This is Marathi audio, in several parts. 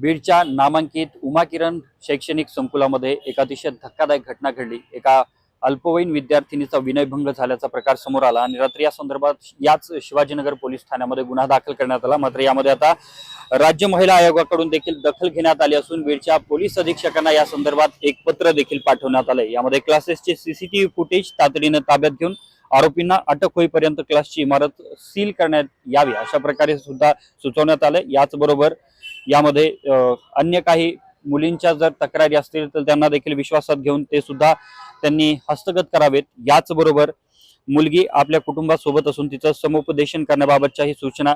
बीडच्या नामांकित उमाकिरण शैक्षणिक संकुलामध्ये एक अतिशय धक्कादायक घटना घडली. एका अल्पवयीन विद्यार्थिनीचा विनयभंग झाल्याचा प्रकार समोर आला आणि रात्री या संदर्भात याच शिवाजीनगर पोलीस ठाण्यामध्ये गुन्हा दाखल करण्यात आला. मात्र यामध्ये आता राज्य महिला आयोगाकडून देखील दखल घेण्यात आली असून बीडच्या पोलीस अधीक्षकांना या संदर्भात एक पत्र देखील पाठवण्यात आलंय. यामध्ये क्लासेसचे सीसीटीव्ही फुटेज तातडीनं ताब्यात घेऊन आरोपींना अटक होईपर्यंत क्लासची इमारत सील करण्यात यावी अशा प्रकारे सुद्धा सुचवण्यात आलंय. याचबरोबर यामध्ये अन्य काही मुलींच्या जर तक्रारी असतील तर त्यांना देखील विश्वासात घेऊन ते सुद्धा त्यांनी हस्तगत करावेत. याचबरोबर मुलगी आपल्या कुटुंबासोबत असून तिचं समुपदेशन करण्याबाबतच्याही सूचना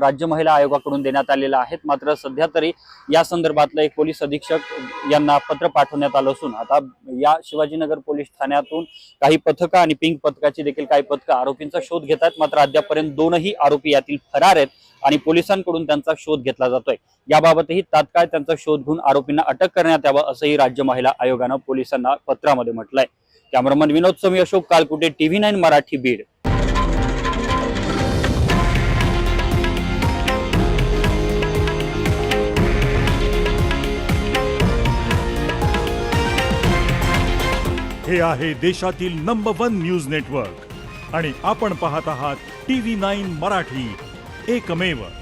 राज्य महिला आयोगाकडून देण्यात आलेल्या आहेत. मात्र सध्या तरी या संदर्भातलं एक पोलीस अधीक्षक यांना पत्र पाठवण्यात आलं असून आता या शिवाजीनगर पोलीस ठाण्यातून काही पथकं आणि पिंक पथकाची देखील काही पथकं आरोपींचा शोध घेत आहेत. मात्र अद्यापर्यंत दोनही आरोपी यातील फरार आहेत. आणि पोलिसांकडून त्यांचा शोध घेतला जातोय. याबाबतही तात्काळ त्यांचा शोध घेऊन आरोपींना अटक करण्यात यावं असंही राज्य महिला आयोगानं पोलिसांना पत्रामध्ये म्हटलंय. Cameraman Vinod Swami Ashok Kalkute TV nine Marathi Beed. हे आहे देशातील नंबर वन न्यूज नेटवर्क आणि आपण पाहत आहात टीव्ही नाईन मराठी. एकमेव.